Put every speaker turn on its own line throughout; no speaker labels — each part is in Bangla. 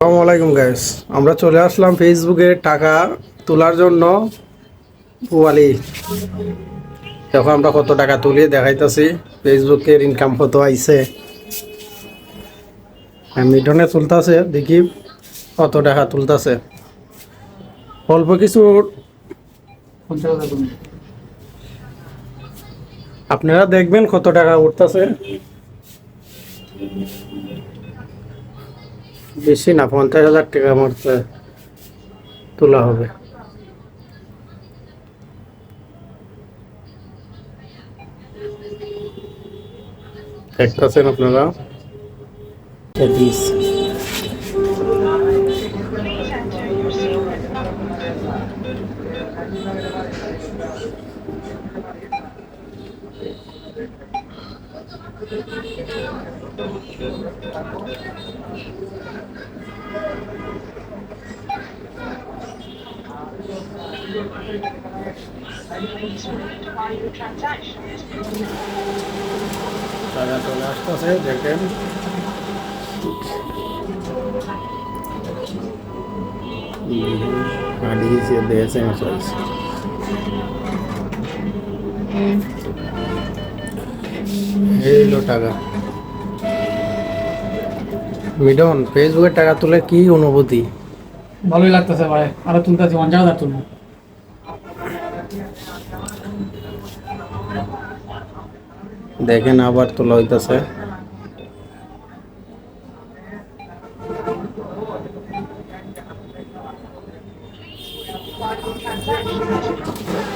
আসসালামু আলাইকুম গাইস আমরা চলে আসলাম ফেসবুকে টাকা তোলার জন্য। পুয়ালি এখন আমরা কত টাকা তুলি দেখাইতেছি। ফেসবুকের ইনকাম কত আইছে। মিটনে তুলতাছে, দেখি কত টাকা তুলতাছে। অল্প কিছু আপনারা দেখবেন কত টাকা উঠতেছে। বেশি না পঞ্চাশ হাজার টাকা আমার তোলা হবে। আপনারা? তেত্রিশ টাকা চলে আসতেছে দেখেন হারিয়েছে দিয়েছে মেসেজ এইলো টাকা। মিডন ফেসবুকে টাকা তুলে কি অনুভূতি?
ভালোই লাগতেছে ভাই। আরও তুলতেছি পঞ্চাশ হাজার তুলবো।
দেখেন আবার তোলা হইতাছে।
আরও তুলবো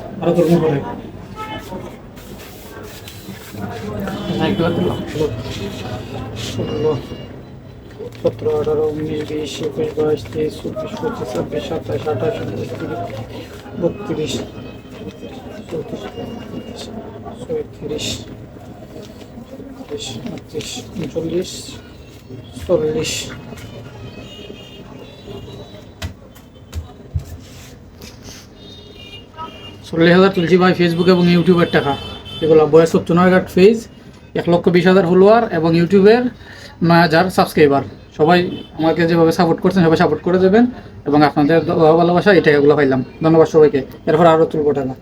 আরও তুলবো পরে একটু তুললাম ষোলো সতেরো আঠারো উনিশ বিশ একুশ বাইশ তেইশ চব্বিশ পঁচিশ ছাব্বিশ সাতাশ আঠাশ উনত্রিশ বত্রিশ চৌত্রিশ পঁয়ত্রিশ ছয়ত্রিশ উনচল্লিশ চল্লিশ চল্লিশ হাজার তুলছি ভাই ফেসবুক এবং ইউটিউবের টাকা। এগুলো বয়স হাজার ফেজ এক লক্ষ বিশ হাজার ফলোয়ার এবং ইউটিউবের নয় হাজার সাবস্ক্রাইবার সবাই আমাকে যেভাবে সাপোর্ট করছেন, সবাই সাপোর্ট করে দেবেন এবং আপনাদের ভালোবাসা, এই টাকাগুলো পাইলাম। ধন্যবাদ সবাইকে। এরপর আরও তুলব টাকা।